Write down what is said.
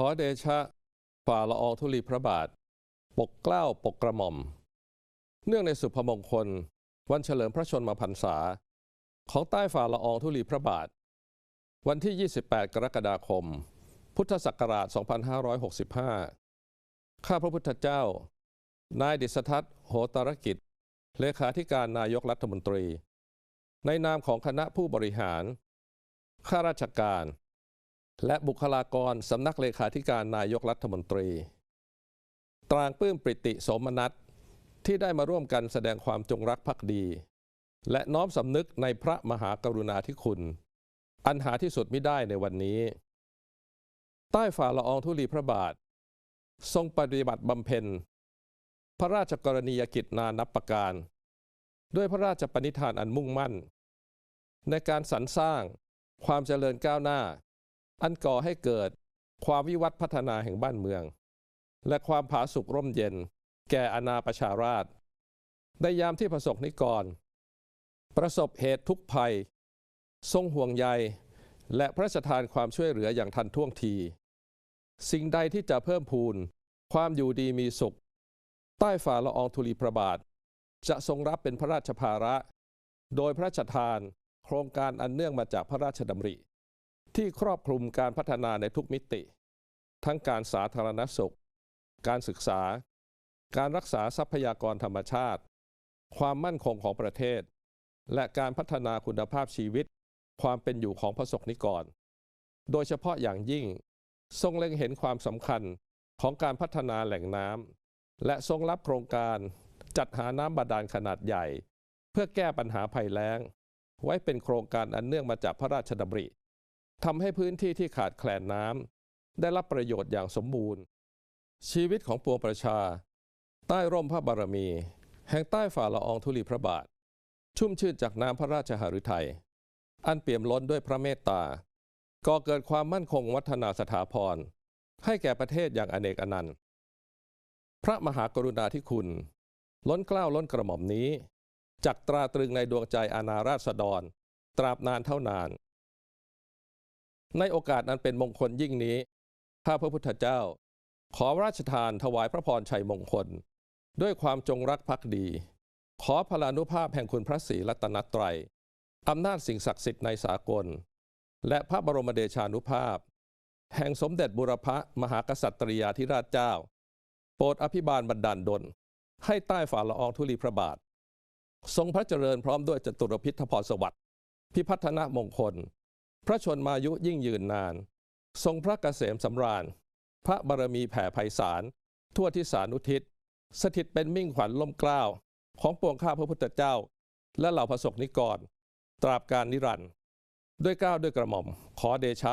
ขอเดชะฝ่าละอองธุลีพระบาท ปกเกล้าปกกระหม่อม เนื่องในสุพมงคล วันเฉลิมพระชนมพรรษา ของใต้ฝ่าละอองธุลีพระบาท วันที่ 28 กรกฎาคม พุทธศักราช 2565 ข้าพระพุทธเจ้า นายดิษทัศน์โหตรกิจ เลขาธิการนายกรัฐมนตรี ในนามของคณะผู้บริหาร ข้าราชการ และบุคลากรสำนักเลขาธิการนายกรัฐมนตรี ตรางปลื้มปริติสมนัสที่ได้มาร่วมกันแสดงความจงรักภักดี และน้อมสำนึกในพระมหากรุณาธิคุณ อันหาที่สุดไม่ได้ในวันนี้ ใต้ฝ่าละอองธุลีพระบาท ทรงปฏิบัติบำเพ็ญ พระราชกรณียกิจนานับประการ ด้วยพระราชปณิธานอันมุ่งมั่น ในการสรรสร้างความเจริญก้าวหน้า อันก่อให้เกิดความวิวัฒน์พัฒนาแห่งบ้านเมือง และความผาสุกร่มเย็น แก่อาณาประชาราษฎร์ในยามที่ประสบนิกร ประสบเหตุทุกข์ภัย ทรงห่วงใย และพระราชทานความช่วยเหลืออย่างทันท่วงที สิ่งใดที่จะเพิ่มพูน ความอยู่ดีมีสุข ใต้ฝ่าละอองธุลีพระบาท จะทรงรับเป็นพระราชภาระ โดยพระราชทาน โครงการอันเนื่องมาจากพระราชดำริ ที่ครอบคลุมการพัฒนาในทุกมิติ ทั้งการสาธารณสุข การศึกษา การรักษาทรัพยากรธรรมชาติ ความมั่นคงของประเทศ และการพัฒนาคุณภาพชีวิต ความเป็นอยู่ของพระสงฆ์นิกร โดยเฉพาะอย่างยิ่ง ทรงเล็งเห็นความสำคัญของการพัฒนาแหล่งน้ำและทรงรับโครงการจัดหาน้ำบาดาลขนาดใหญ่ เพื่อแก้ปัญหาภัยแล้ง ไว้เป็นโครงการอันเนื่องมาจากพระราชดำริ ทำให้พื้นที่ที่ขาดแคลนน้ำได้รับประโยชน์อย่างสมบูรณ์ ชีวิตของปวงประชา ใต้ร่มพระบารมี แห่งใต้ฝ่าละอองธุลีพระบาท ชุ่มชื่นจากน้ำพระราชหฤทัยอันเปี่ยมล้นด้วยพระเมตตาก่อเกิดความมั่นคงวัฒนาสถาพร ให้แก่ประเทศอย่างอเนกอนันต์ พระมหากรุณาธิคุณ ล้นเกล้าล้นกระหม่อมนี้ จักตราตรึงในดวงใจอาณาราษฎร ตราบนานเท่านาน ในโอกาสอันเป็นมงคลยิ่งนี้ ข้าพระพุทธเจ้า ขอระราชทานถวายพระพรชัยมงคล ด้วยความจงรักภักดี ขอพลานุภาพแห่งคุณพระศรีรัตนตรัยอำนาจสิ่งศักดิ์สิทธิ์ในสากล และพระบรมเดชานุภาพ แห่งสมเด็จบุรพมหากษัตริยาธิราชเจ้า โปรดอภิบาลบันดาลดล ให้ใต้ฝ่าละอองธุลีพระบาท ทรงพระเจริญพร้อมด้วยจตุรพิธพรสวัสดิ์พิพัฒนมงคล พระชนมายุยิ่งยืนนาน ทรงพระเกษมสำราญ พระบารมีแผ่ไพศาล ทั่วทิศานุทิศ สถิตเป็นมิ่งขวัญล่มเกล้า ของปวงข้าพระพุทธเจ้า และเหล่าพระสกนิกร ตราบการนิรันด์ด้วยก้าวด้วยกระหม่อม ขอเดชะ